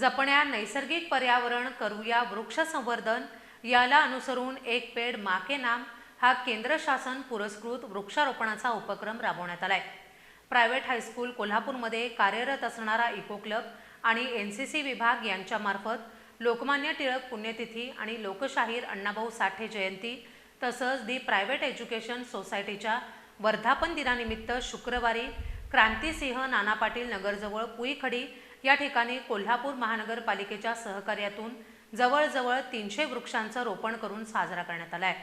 जपण्या नैसर्गिक पर्यावरण करूया वृक्ष संवर्धन याला अनुसरून एक पेड माके नाम हा केंद्र शासन पुरस्कृत वृक्षारोपणाचा उपक्रम राबवण्यात आलाय. प्रायव्हेट हायस्कूल कोल्हापूरमध्ये कार्यरत असणारा इको क्लब आणि एन सी सी विभाग यांच्यामार्फत लोकमान्य टिळक पुण्यतिथी आणि लोकशाहीर अण्णाभाऊ साठे जयंती तसंच दी प्रायव्हेट एज्युकेशन सोसायटीच्या वर्धापन दिनानिमित्त शुक्रवारी क्रांतिसिंह नाना पाटील नगरजवळ पुईखडी या ठिकाणी कोल्हापूर महानगरपालिकेच्या सहकार्यातून जवळजवळ तीनशे वृक्षांचं रोपण करून साजरा करण्यात आलाय.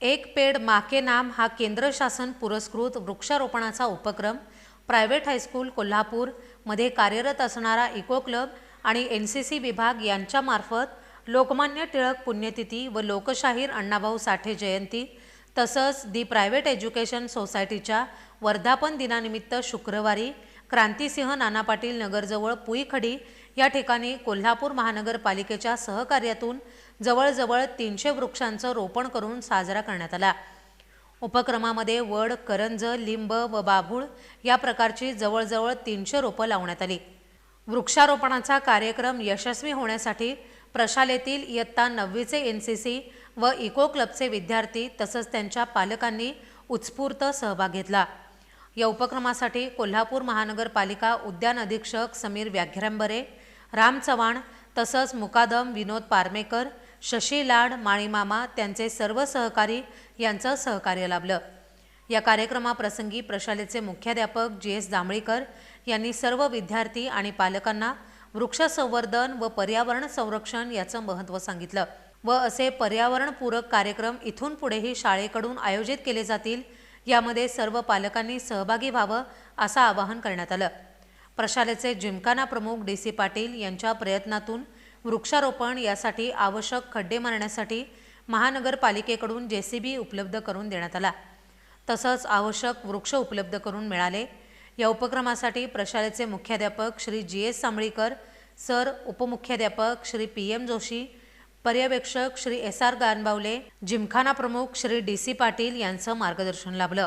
एक पेड माके नाम हा केंद्र शासन पुरस्कृत वृक्षारोपणाचा उपक्रम प्रायव्हेट हायस्कूल कोल्हापूरमध्ये कार्यरत असणारा इको क्लब आणि एन सी सी विभाग यांच्यामार्फत लोकमान्य टिळक पुण्यतिथी व लोकशाहीर अण्णाभाऊ साठे जयंती तसंच दी प्रायव्हेट एज्युकेशन सोसायटीच्या वर्धापन दिनानिमित्त शुक्रवारी क्रांतिसिंह नाना पाटील नगरजवळ पुईखडी या ठिकाणी कोल्हापूर महानगरपालिकेच्या सहकार्यातून जवळजवळ तीनशे वृक्षांचं रोपण करून साजरा करण्यात आला. उपक्रमामध्ये वड करंज लिंब व बाभूळ या प्रकारची जवळजवळ तीनशे रोपं लावण्यात आली. वृक्षारोपणाचा कार्यक्रम यशस्वी होण्यासाठी प्रशालेतील इयत्ता नववीचे एन सी सी व इको क्लबचे विद्यार्थी तसंच त्यांच्या पालकांनी उत्स्फूर्त सहभाग घेतला. या उपक्रमासाठी कोल्हापूर महानगरपालिका उद्यान अधीक्षक समीर व्याघ्रंबरे राम चव्हाण तसंच मुकादम विनोद पारमेकर शशी लाड माळीमामा त्यांचे सर्व सहकारी यांचं सहकार्य लाभलं. या कार्यक्रमाप्रसंगी प्रशालेचे मुख्याध्यापक जी एस जांभळीकर यांनी सर्व विद्यार्थी आणि पालकांना वृक्ष संवर्धन व पर्यावरण संरक्षण याचं महत्त्व सांगितलं व असे पर्यावरणपूरक कार्यक्रम इथून पुढेही शाळेकडून आयोजित केले जातील यामध्ये सर्व पालकांनी सहभागी व्हावं असं आवाहन करण्यात आलं. प्रशालेचे जिमखाना प्रमुख डी सी पाटील यांच्या प्रयत्नातून वृक्षारोपण यासाठी आवश्यक खड्डे मारण्यासाठी महानगरपालिकेकडून जे सी बी उपलब्ध करून देण्यात आला. तसंच आवश्यक वृक्ष उपलब्ध करून मिळाले. या उपक्रमासाठी प्रशालेचे मुख्याध्यापक Shri G S Sambalikar sir उपमुख्याध्यापक Shri P M Joshi पर्यवेक्षक Shri S R Ganbawale gymkhana प्रमुख श्री डी सी पाटील यांचं मार्गदर्शन लाभलं.